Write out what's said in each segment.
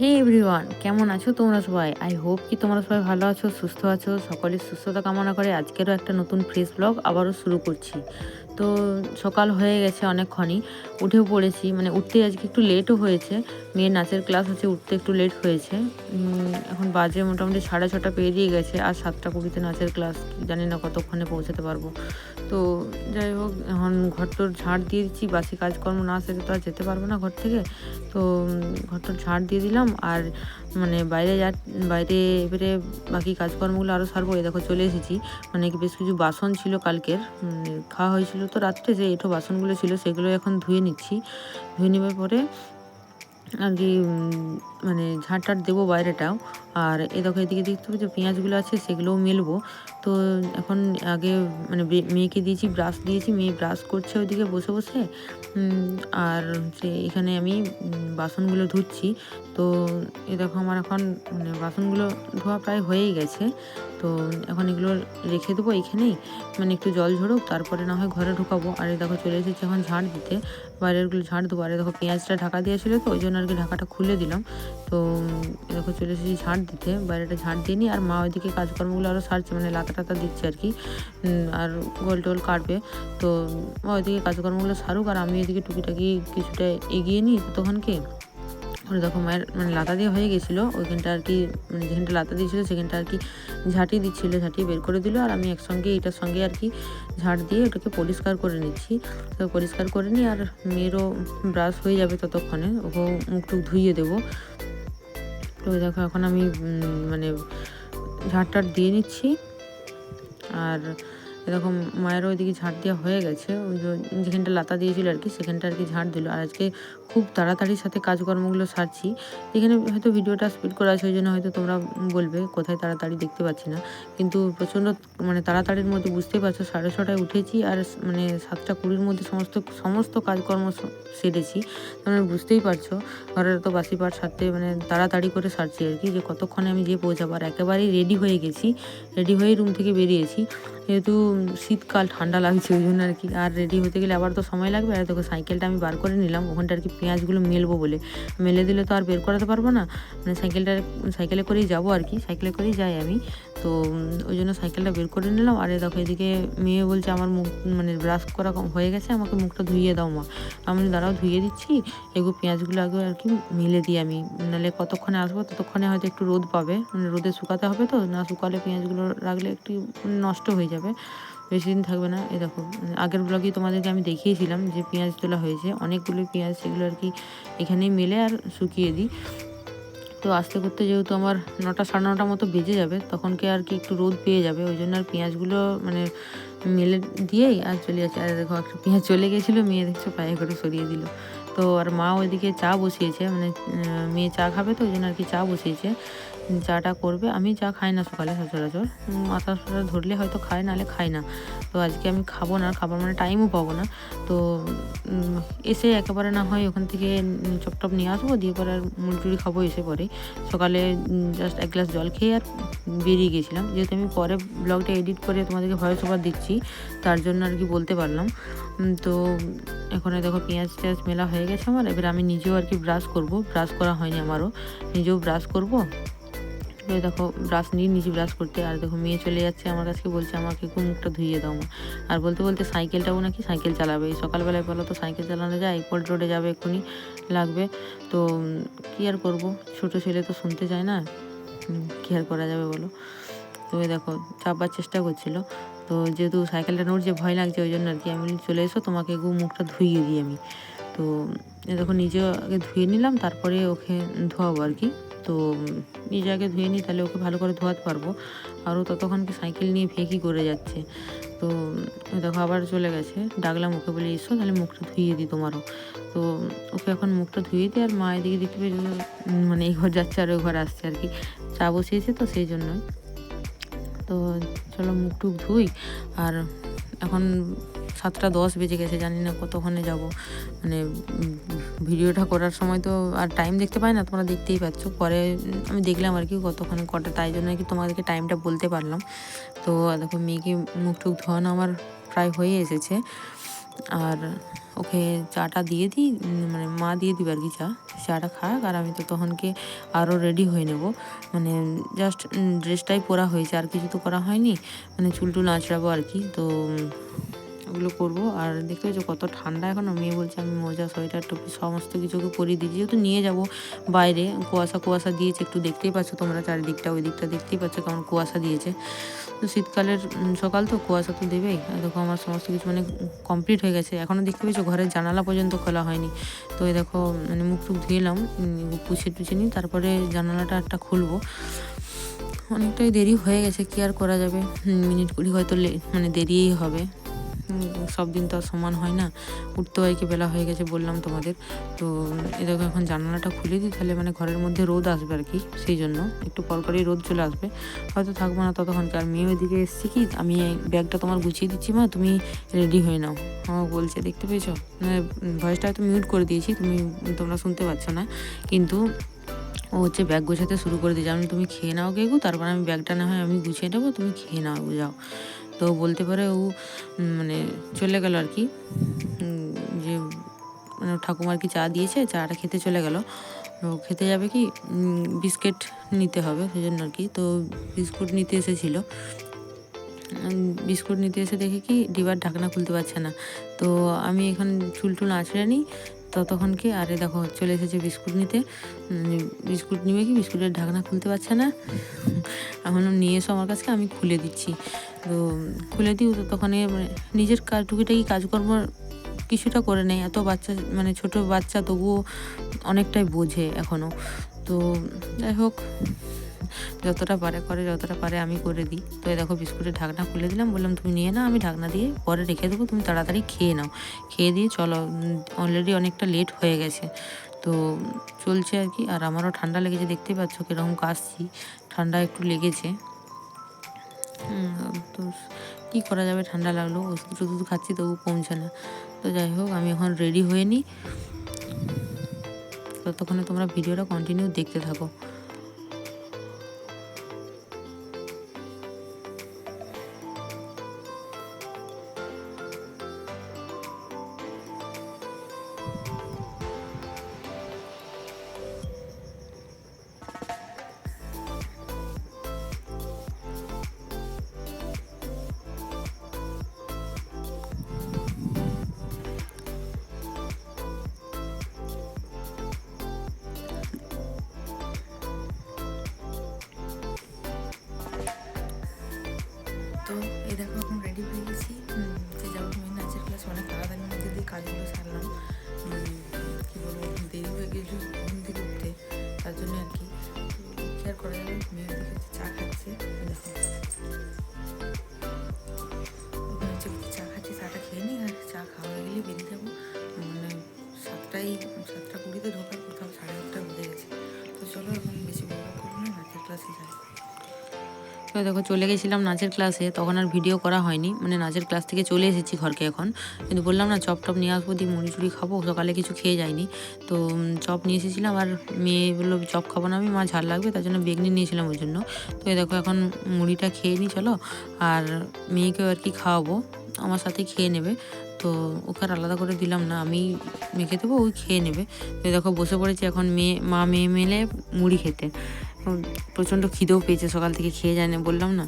হে everyone কেমন আছো তোমরা সবাই? আই হোপ কি তোমরা সবাই ভালো আছো, সুস্থ আছো, সকলের সুস্থতা কামনা করে আজকেরও একটা নতুন ফ্রেশ ব্লগ আবারও শুরু করছি। তো সকাল হয়ে গেছে অনেকক্ষণই। উঠেও পড়েছি মানে উঠতে আজকে একটু লেটও হয়েছে। মেয়ের নাচের ক্লাস আছে, উঠতে একটু লেট হয়েছে। এখন বাজে মোটামুটি সাড়ে ছটা পেরিয়ে গেছে, আর সাতটা কুড়িতে নাচের ক্লাস জানি না কতক্ষণে পৌঁছাতে পারব। তো যাই হোক, এখন ঘরটোর ঝাড় দিয়ে দিচ্ছি, বাসি কাজকর্ম না সেরে তো আর যেতে পারব না ঘর থেকে। তো ঘরটোর ঝাড় দিয়ে দিলাম, আর মানে বাইরে যা, বাইরে এবারে বাকি কাজকর্মগুলো আরও সারবো। এই দেখো চলে এসেছি মানে বেশ কিছু বাসন ছিল কালকের খাওয়া হয়েছিল তো রাত্রে যে এঁঠো বাসনগুলো ছিল সেগুলো এখন ধুয়ে নিচ্ছি। ধুয়ে নেবার পরে আর কি মানে ঝাঁট টাট দেবো বাইরেটাও। আর এ দেখো, এদিকে দেখতে হবে যে পেঁয়াজগুলো আছে, সেগুলোও মেলবো। তো এখন আগে মানে মেয়েকে দিয়েছি ব্রাশ দিয়েছি, মেয়ে ব্রাশ করছে ওইদিকে বসে বসে। আর হচ্ছে এখানে আমি বাসনগুলো ধুচ্ছি। তো এ দেখো, আমার এখন মানে বাসনগুলো ধোয়া প্রায় হয়েই গেছে। তো এখন এগুলো রেখে দেবো এখানেই। মানে একটু জল ঝরুক, তারপরে না হয় ঘরে ঢুকাবো। আর এ দেখো, চলে এসেছি এখন ঝাড় দিতে। বাইরেরগুলো ঝাড় দেবো। আর দেখো, পেঁয়াজটা ঢাকা দিয়েছিল তো, ওই জন্য আর কি ঢাকাটা খুলে দিলাম। তো এরকম চলে এসেছি ঝাড় দিতে। বাইরেটা ঝাড় দিয়ে নিই আর মা ওইদিকে কাজকর্মগুলো আরও সারছে মানে লাতা টাতা দিচ্ছে আর কি। আর গোল টোল কাটবে। তো মা ওইদিকে কাজকর্মগুলো সারুক আর আমি এদিকে টুকিটাকি কিছুটা এগিয়ে নিই ততক্ষণকে। ওরা দেখো মায়ের মানে লাতা দিয়ে হয়ে গেছিল। ওইখানটা আর কি মানে যেখানটা লাতা দিয়েছিলো সেখানটা আর কি ঝাঁটি দিচ্ছিল, ঝাঁটি বের করে দিল। আর আমি একসঙ্গে, এটার সঙ্গে আর কি ঝাঁট দিয়ে ওটাকে পরিষ্কার করে নিচ্ছি। তো পরিষ্কার করে নিই আর মেয়েরও ব্রাশ হয়ে যাবে ততক্ষণে। ওকে মুখ টুক ধুইয়ে দেবো। তো দেখো এখন আমি মানে ঝাড় টাট দিয়ে নিচ্ছি। আর এরকম মায়ের ওইদিকে ঝাড় দেওয়া হয়ে গেছে। ওই যেখানটা লাতা দিয়েছিল আর কি, সেখানটা আর কি ঝাড় দিল। আর আজকে খুব তাড়াতাড়ির সাথে কাজকর্মগুলো সারছি। এখানে হয়তো ভিডিওটা স্পিড করা আছে, ওই জন্য হয়তো তোমরা বলবে কোথায় তাড়াতাড়ি দেখতে পাচ্ছি না। কিন্তু প্রচণ্ড মানে তাড়াতাড়ির মধ্যে বুঝতেই পারছ, সাড়ে ছটায় উঠেছি আর মানে সাতটা কুড়ির মধ্যে সমস্ত সমস্ত কাজকর্ম সেরেছি। মানে বুঝতেই পারছ, ঘরের তো বাসি পাট সারতে মানে তাড়াতাড়ি করে সারছি আর কি, যে কতক্ষণে আমি যেয়ে পৌঁছাবো। আর একেবারেই রেডি হয়ে গেছি রেডি হয়ে রুম থেকে বেরিয়েছি। যেহেতু শীতকাল, ঠান্ডা লাগছে, ওই জন্য আর কি। আর রেডি হতে গেলে আবার তো সময় লাগবে। আর তোকে সাইকেলটা আমি বার করে নিলাম। ওখানটা আর কি পেঁয়াজগুলো মেলবো বলে। মেলে দিলে তো আর বের করাতে পারব না। মানে সাইকেলটা সাইকেলে করেই যাব আর কি। সাইকেলে করেই যাই আমি। তো ওই জন্য সাইকেলটা বের করে নিলাম। আর দেখো এদিকে মেয়ে বলছে, আমার মুখ মানে ব্রাশ করা হয়ে গেছে, আমাকে মুখটা ধুইয়ে দাও মা। আমি দাঁড়াও, ধুইয়ে দিচ্ছি। এগুলো পেঁয়াজগুলো আগে আর কি মেলে দিই আমি। নাহলে কতক্ষণে আসব, ততক্ষণে হয়তো একটু রোদ পাবে। মানে রোদে শুকাতে হবে তো, না শুকালে পেঁয়াজগুলো রাখলে একটু নষ্ট হয়ে যাবে। বেশি দিন থাকবে না। এই দেখো, আগের ব্লগে তোমাদেরকে আমি দেখিয়েছিলাম যে পেঁয়াজ তোলা হয়েছে। অনেকগুলো পেঁয়াজ, সেগুলো আর কি এখানেই মেলে আর শুকিয়ে দিই। তো আসতে করতে যেহেতু আমার নটা সাড়ে নটা মতো বেজে যাবে, তখন কি আর কি একটু রোদ পেয়ে যাবে? ওই জন্য আর পেঁয়াজগুলো মানে মেলে দিয়েই আর চলে যাচ্ছে। আর দেখো, একটা পেঁয়াজ চলে গেছিল, মেয়ে দেখছ পায়ে করে সরিয়ে দিল। তো আর মা ওইদিকে চা বসিয়েছে মানে মেয়ে চা খাবে তো, ওই জন্য আর কি চা বসিয়েছে। চাটা করবে, আমি চা খাই না সকালে সচরাচর। মাথা সাথা ধরলে হয়তো খায়, নাহলে খাই না। তো আজকে আমি খাব না, খাবার মানে টাইমও পাবো না। তো এসে একেবারে না হয় ওখান থেকে চপটপ নিয়ে আসব, দিয়ে পরে আর মুড়ি খাব এসে পরে সকালে জাস্ট এক গ্লাস জল খেয়ে আর বেরিয়ে গেছিলাম যেহেতু আমি পরে ব্লগটা এডিট করে তোমাদেরকে ভয়েস ওভার দিচ্ছি, তার জন্য আর কি বলতে পারলাম। তো, এখন দেখো পেঁয়াজ টেয়াজ মেলা হয়ে গেছে আমার। এবার আমি নিজেও আর কি ব্রাশ করব। ব্রাশ করা হয়নি আমারও। নিজেও ব্রাশ করব। দেখো ব্রাশ নিয়ে নিজে ব্রাশ করতে। আর দেখো মেয়ে চলে যাচ্ছে আমার কাছে, বলছে আমাকে একটু মুখটা ধুইয়ে দাও। আর বলতে বলতে সাইকেলটাও নাকি সাইকেল চালাবে। এই সকালবেলায় বলো তো সাইকেল চালানো যায়? পোল্ট রোডে যাবে এক্ষুনি লাগবে। তো কী আর করব? ছোটো ছেলে তো শুনতে চায় না। কী আর করা যাবে বলো? তো দেখো, চাপবার চেষ্টা করছিল। তো যেহেতু সাইকেলটা নড়ছে ভয় লাগছে, ওই জন্য আর কি আমি চলে এসো, তোমাকে একটু মুখটা ধুইয়ে দিই আমি। তো দেখো নিজে আগে ধুয়ে নিলাম, তারপরে ওকে ধোয়াবো আর কি। তো নিজে আগে ধুয়ে নিই, তাহলে ওকে ভালো করে ধোয়াতে পারব। আরও ততক্ষণকে সাইকেল নিয়ে ফেঁকি করে যাচ্ছে। তো দেখো আবার চলে গেছে। ডাকলাম ওকে বলে, এসো, তাহলে মুখটা ধুয়ে দিই তোমারও। তো ওকে এখন মুখটা ধুয়ে দিই আর মা এদিকে দেখতে পেয়ে মানে এই ঘর যাচ্ছে আর ওই ঘর আসছে আর কি। চা বসিয়েছে তো সেই জন্যই। তো চলো মুখ টুক ধুই। আর এখন সাতটা দশ বেজে গেছে, জানি না কতক্ষণে যাব। মানে ভিডিওটা করার সময় তো আর টাইম দেখতে পাই না, তোমরা দেখতেই পাচ্ছ। পরে আমি দেখলাম আর কি কতক্ষণে কটা, তাই জন্য কি তোমাদেরকে টাইমটা বলতে পারলাম। তো, দেখো, মেয়েকে মুখ টুক ধোয়ানো আমার প্রায় হয়ে এসেছে। আর ওকে চাটা দিয়ে দিই মানে মা দিয়ে দিবে আর কি চা। চাটা খাক আর আমি তো তখনকে আরও রেডি হয়ে নেব। মানে জাস্ট ড্রেসটাই পরা হয়েছে, আর কিছু তো করা হয়নি। মানে চুল টুল আঁচড়াবো আর কি। তো ওগুলো করব। আর দেখতে পাচ্ছ কত ঠান্ডা এখনও মেয়ে বলছে আমি মোজা সোয়েটার টুপি সমস্ত কিছুকে পরিয়ে দিই। যেহেতু নিয়ে যাব বাইরে কুয়াশা কুয়াশা দিয়েছে। একটু দেখতেই পাচ্ছ তোমরা চারিদিকটা ওই দিকটা দেখতেই পাচ্ছ কেমন কুয়াশা দিয়েছে। তো শীতকালের সকাল তো কুয়াশা তো দেবেই। দেখো আমার সমস্ত কিছু মানে কমপ্লিট হয়ে গেছে। এখনও দেখতে পেয়েছ ঘরের জানালা পর্যন্ত খোলা হয়নি। তো এই দেখো মানে মুখ টুক ধুয়ে এলাম উম, পুছে টুছে নিই তারপরে জানালাটা একটা খুলবো। অনেকটাই দেরি হয়ে গেছে কি আর করা যাবে? মিনিট কুড়ি হয়তো মানে দেরিই হবে। সব দিন তো আর সমান হয় না। উঠতে হয় কি বেলা হয়ে গেছে বললাম তোমাদের। তো এ দেখো এখন জানালাটা খুলে দিই, তাহলে মানে ঘরের মধ্যে রোদ আসবে আর কি, সেই জন্য। একটু পরপরই রোদ চলে আসবে। হয়তো থাকব না ততক্ষণকে আর মেয়ে ওইদিকে এসছি কি, আমি ব্যাগটা তোমার গুছিয়ে দিচ্ছি মা, তুমি রেডি হয়ে নাও। আমার বলছে, দেখতে পেয়েছ? ভয়েসটা হয়তো মিউট করে দিয়েছি, তুমি তোমরা শুনতে পাচ্ছ না। কিন্তু ও হচ্ছে ব্যাগ গোছাতে শুরু করে দিয়েছে। আমি তুমি খেয়ে নাও গেগু তারপর আমি ব্যাগটা না হয় আমি গুছিয়ে নেব, তুমি খেয়ে নাও যাও তো বলতে পারে ও মানে চলে গেল আর কি। যে মানে ঠাকুমার কি চা দিয়েছে? চাটা খেতে চলে গেল। ও খেতে যাবে কি বিস্কিট নিতে হবে সেই জন্য আর কি। তো বিস্কুট নিতে এসেছিল। বিস্কুট নিতে এসে দেখে কি, ডিবার ঢাকনা খুলতে পারছে না। তো আমি এখন চুল টুল আঁচড়ে নিই। ততক্ষণ কি, আরে দেখো, চলে এসেছে বিস্কুট নিতে। বিস্কুট নিবে কি? বিস্কুটের ঢাকনা খুলতে পারছে না। এখন নিয়ে এসো আমার কাছে, আমি খুলে দিচ্ছি। তো খুলে দিই তখন মানে নিজের কাজ টুকিটাকি কাজকর্ম কিছুটা করে নেয়। এত বাচ্চা মানে ছোট বাচ্চা তবুও অনেকটাই বোঝে এখনও। তো যাই হোক, যতটা পারে করে, যতটা পারে আমি করে দিই। তো এই দেখো বিস্কুটের ঢাকনা খুলে দিলাম, বললাম, তুমি নিয়ে নাও, আমি ঢাকনা দিয়ে পরে রেখে দেবো, তুমি তাড়াতাড়ি খেয়ে নাও। খেয়ে দিয়ে চলো অলরেডি অনেকটা লেট হয়ে গেছে। তো চলছে আর কি। আর আমারও ঠান্ডা লেগেছে, দেখতেই পাচ্ছ কীরকম কাশছি। ঠান্ডা একটু লেগেছে। তো কী করা যাবে? ঠান্ডা লাগল। ওষুধ টষুধ খাচ্ছি, তবু কমছে না। তো যাই হোক, আমি এখন রেডি হয়ে নিই ততক্ষণে তোমরা ভিডিওটা কন্টিনিউ দেখতে থাকো। তো দেখো, চলে গেছিলাম নাচের ক্লাসে তখন আর ভিডিও করা হয়নি। মানে নাচের ক্লাস থেকে চলে এসেছি ঘরকে এখন। কিন্তু বললাম না, চপ টপ নিয়ে আসব, দিয়ে মুড়ি খাব, সকালে কিছু খেয়ে যায়নি তো চপ নিয়ে এসেছিলাম, আর মেয়ে বলল, চপ খাব না আমি, মা ঝাল লাগবে, তার জন্য বেগনি নিয়েছিলাম ওই জন্য। তো দেখো, এখন মুড়িটা খেয়ে নিই চলো। আর মেয়েকেও আর কি খাওয়াবো, আমার সাথে খেয়ে নেবে। তো ওকে আর আলাদা করে দিলাম না, আমি মেখে দেবো ওই খেয়ে নেবে। তো দেখো বসে পড়েছি এখন মেয়ে, মা মেয়ে মেলে মুড়ি খেতে। প্রচণ্ড খিদেও পেয়েছে, সকাল থেকে খেয়ে যায় না বললাম না।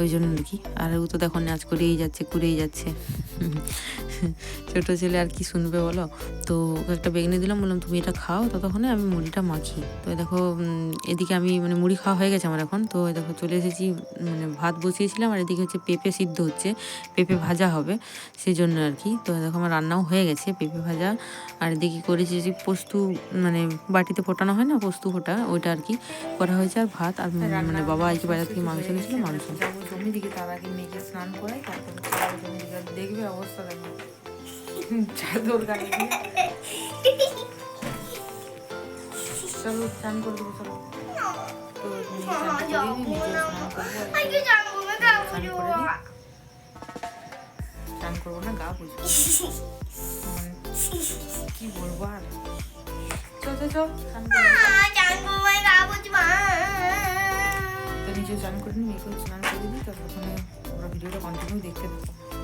ওই জন্য আর কি। আর ও তো দেখো নাচ করেই যাচ্ছে করেই যাচ্ছে। ছোটো ছেলে আর কি শুনবে বলো? তো একটা বেগনি দিলাম, বললাম, তুমি এটা খাও, ততক্ষণে আমি মুড়িটা মাখি। তো দেখো এদিকে আমি মানে মুড়ি খাওয়া হয়ে গেছে আমার এখন। তো দেখো, চলে এসেছি মানে ভাত বসিয়েছিলাম, আর এদিকে হচ্ছে পেঁপে সিদ্ধ হচ্ছে, পেঁপে ভাজা হবে সেই জন্য আর কি। তো দেখো, আমার রান্নাও হয়ে গেছে, পেঁপে ভাজা। আর এদিকে করেছি যে পোস্তু মানে বাটিতে ফোটানো হয় না, পোস্তু ফোটা, ওইটা আর কি করা হয়েছে আর ভাত আর মানে বাবা আর কি বাজার থেকে মাংস নিয়েছিল মাংস। জমি দিকে তার আগে মেয়েকে স্নান করাই তারপর জমি দিকে দেখবে অবস্থা দেখবে চাদর গাড়ি দিয়ে। চলো স্নান করে দেবো চলো। তো স্নান করব না গা বুঝব কি বলব আর? চল চল চল। তো নিজে স্নান করে মেয়েকেও স্নান করে দিই ততক্ষণে ওরা ভিডিওটা কন্টিনিউ দেখতে থাকো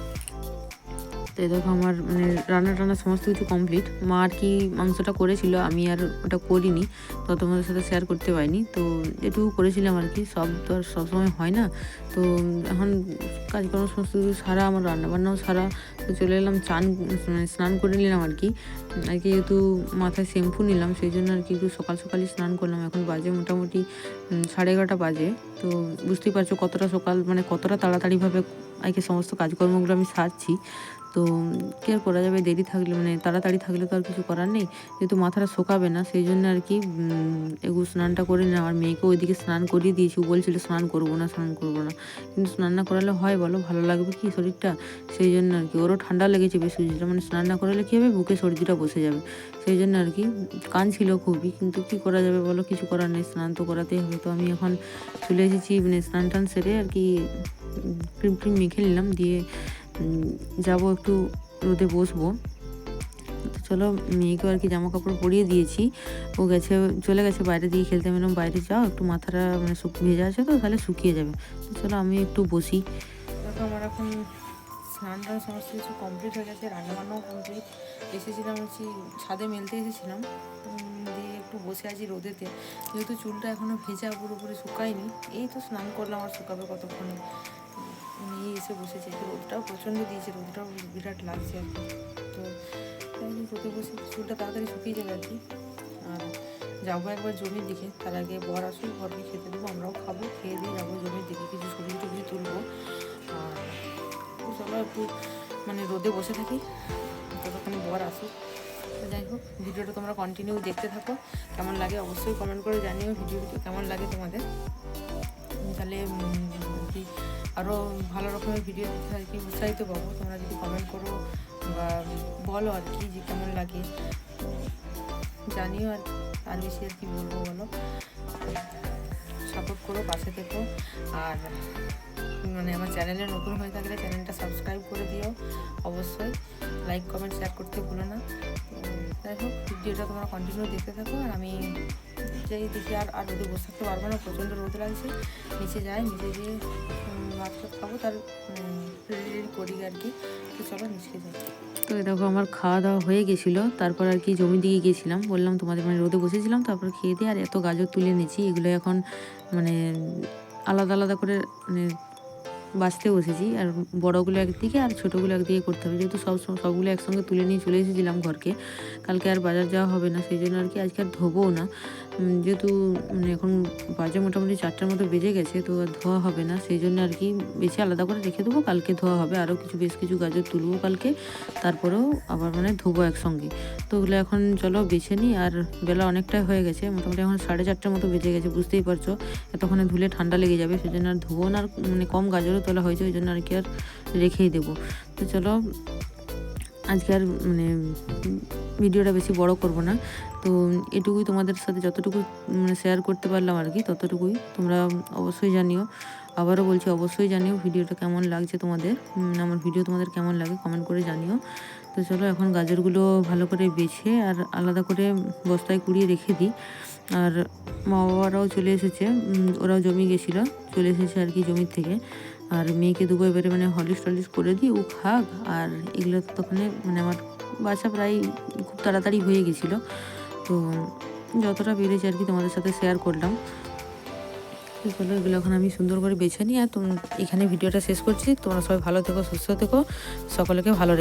তো দেখো আমার মানে রান্না টান্না সমস্ত কিছু কমপ্লিট মা আর কি মাংসটা করেছিল, আমি আর ওটা করিনি, তো তোমাদের সাথে শেয়ার করতে পারিনি। তো এটুকু করেছিলাম আর কি, সব তো আর সবসময় হয় না। তো এখন কাজকর্ম সমস্ত কিছু সারা, আমার রান্নাবান্নাও সারা, তো চলে এলাম চান মানে স্নান করে নিলাম আর কি। আর কি যেহেতু মাথায় শ্যাম্পু নিলাম, সেই জন্য আর কি একটু সকাল সকালই স্নান করলাম। এখন বাজে মোটামুটি সাড়ে এগারোটা বাজে। তো বুঝতেই পারছ কতটা সকাল মানে কতটা তাড়াতাড়িভাবে, আর কি সমস্ত কাজকর্মগুলো আমি সারছি। তো কী আর করা যাবে? দেরি থাকলে মানে তাড়াতাড়ি থাকলে তো আর কিছু করার নেই। যেহেতু মাথাটা শোকাবে না, সেই জন্য আর কি এগুলো স্নানটা করে নিলাম। আর মেয়েকে ওইদিকে স্নান করিয়ে দিয়েছি। বলছিল, স্নান করব না, স্নান করব না। কিন্তু স্নান না করালে হয় বলো? ভালো লাগবে কি শরীরটা? সেই জন্য আর কি, ওরও ঠান্ডা লেগেছে বেশ শরীরটা মানে স্নান না করালে কী হবে? বুকে সর্দিটা বসে যাবে। সেই জন্য আর কি, কান ছিল খুবই। কিন্তু কি করা যাবে বলো? কিছু করার নেই। স্নান তো করাতেই হবে। তো আমি এখন চলে এসেছি মানে স্নান টান সেরে আর কি ক্রিম ট্রিম মেখে নিলাম। দিয়ে যাব একটু রোদে বসবো। চলো, মেয়েকেও আর কি জামা কাপড় পরিয়ে দিয়েছি। ও গেছে, চলে গেছে বাইরে দিয়ে খেলতে। আমি বাইরে যাও, একটু মাথাটা মানে ভেজা আছে তো, তাহলে শুকিয়ে যাবে। চলো, আমি একটু বসি। দেখো, আমার এখন স্নান টান সমস্ত কিছু কমপ্লিট হয়ে গেছে, রান্নাবান্নাও কমপ্লিট এসেছিলাম হচ্ছে, ছাদে মেলতে এসেছিলাম। দিয়ে একটু বসে আছি রোদেতে। যেহেতু চুলটা এখনও ভেজা পুরোপুরি শুকায়নি, এই তো স্নান করলাম আর শুকাবে কতক্ষণে। এই এসে বসেছে রোদটাও প্রচণ্ড দিয়েছে, রোদটাও বিরাট লাগছে আর কি। তো জন্য রোদে বসে চুলটা তাড়াতাড়ি শুকিয়ে যাবে আর কি। আর যাব একবার জমির দিকে, তার আগে বর আসুক, বরকে খেতে দেবো, আমরাও খাব, খেয়ে দিয়ে যাব জমির দিকে, কিছু ছবি টবি তুলবো। আর চলো একটু মানে রোদে বসে থাকি ততক্ষণ বর আসুক। যাই হোক, ভিডিওটা তোমরা কন্টিনিউ দেখতে থাকো, কেমন লাগে অবশ্যই কমেন্ট করে জানিও, ভিডিওটি কেমন লাগে তোমাদের। তাহলে কি আরও ভালো রকমের ভিডিও আর কি উৎসাহিত পাবো তোমরা যদি কমেন্ট করো বা বলো আর কি যে কেমন লাগে। জানিও আর আর বেশি আর কি বলব বলো। সাপোর্ট করো, পাশে থেকো। আর মানে আমার চ্যানেলে নতুন হয়ে থাকলে চ্যানেলটা সাবস্ক্রাইব করে দিও অবশ্যই। লাইক কমেন্ট শেয়ার করতে ভুলো না। যাই হোক, ভিডিওটা তোমরা কন্টিনিউ দেখতে থাকো আর আমি যাই দেখি আর আর রোদে বসে থাকতে পারব না, প্রচণ্ড রোদ লাগছে, নিচে যাই, নিচে গিয়ে ভাত খাব, তার করি আর কি। তো চলো, নিচে যাই। তো দেখো, আমার খাওয়া দাওয়া হয়ে গেছিল, তারপর আর কি জমি দিকে গেছিলাম বললাম, তোমাদের মানে রোদে বসেছিলাম, তারপর খেয়ে দিয়ে আর এত গাজর তুলে নিয়েছি এগুলো এখন মানে আলাদা আলাদা করে মানে বাঁচতে বসেছি, আর বড়গুলো একদিকে আর ছোটোগুলো একদিকে করতে হবে। যেহেতু সব সব- সবগুলো একসঙ্গে তুলে নিয়ে চলে এসেছিলাম ঘরকে, কালকে আর বাজার যাওয়া হবে না, সেই জন্য আর কি আজকে আর ধোবও না। যেহেতু মানে এখন বাজে মোটামুটি চারটার মতো বেজে গেছে, তো আর ধোয়া হবে না, সেই জন্য আর কি বেশি আলাদা করে রেখে দেবো, কালকে ধোয়া হবে। আরও কিছু, বেশ কিছু গাজর তুলবো কালকে, তারপরেও আবার মানে ধোবো একসঙ্গে। তো ওগুলো এখন চলো বেছে নিই, আর বেলা অনেকটাই হয়ে গেছে, মোটামুটি এখন সাড়ে চারটার মতো বেজে গেছে, বুঝতেই পারছ। এতক্ষণে ধুলে ঠান্ডা লেগে যাবে, সেই জন্য আর ধুবো না, আর মানে কম গাজরও তোলা হয়েছে, ওই জন্য আর কি আর রেখেই দেবো। তো চলো, আজকে আর মানে ভিডিওটা বেশি বড় করব না। তো এটুকুই তোমাদের সাথে যতটুকু মানে শেয়ার করতে পারলাম আর কি, ততটুকুই তোমরা অবশ্যই জানিও। আবারও বলছি, অবশ্যই জানিও ভিডিওটা কেমন লাগছে তোমাদের আমার ভিডিও তোমাদের কেমন লাগে কমেন্ট করে জানিও। তো চলো, এখন গাজরগুলো ভালো করে বেছে আর আলাদা করে বস্তায় কুড়িয়ে রেখে দিই। আর মা বাবারাও চলে এসেছে ওরাও জমি গেছিল, চলে এসেছে আর কি জমির থেকে। আর মেয়েকে দুবার এবারে মানে হলিস টলিস করে দিই ও খাক আর এগুলো তো তখন মানে আমার বাসা প্রায় খুব তাড়াতাড়ি হয়ে গেছিল। তো যতটা পেরেছি আর কি তোমাদের সাথে শেয়ার করলাম। কী করল এগুলো এখন আমি সুন্দর করে বেছে নিই। আর এখানে ভিডিওটা শেষ করছি। তোমরা সবাই ভালো থেকো, সুস্থ থেকো। সকলকে ভালো।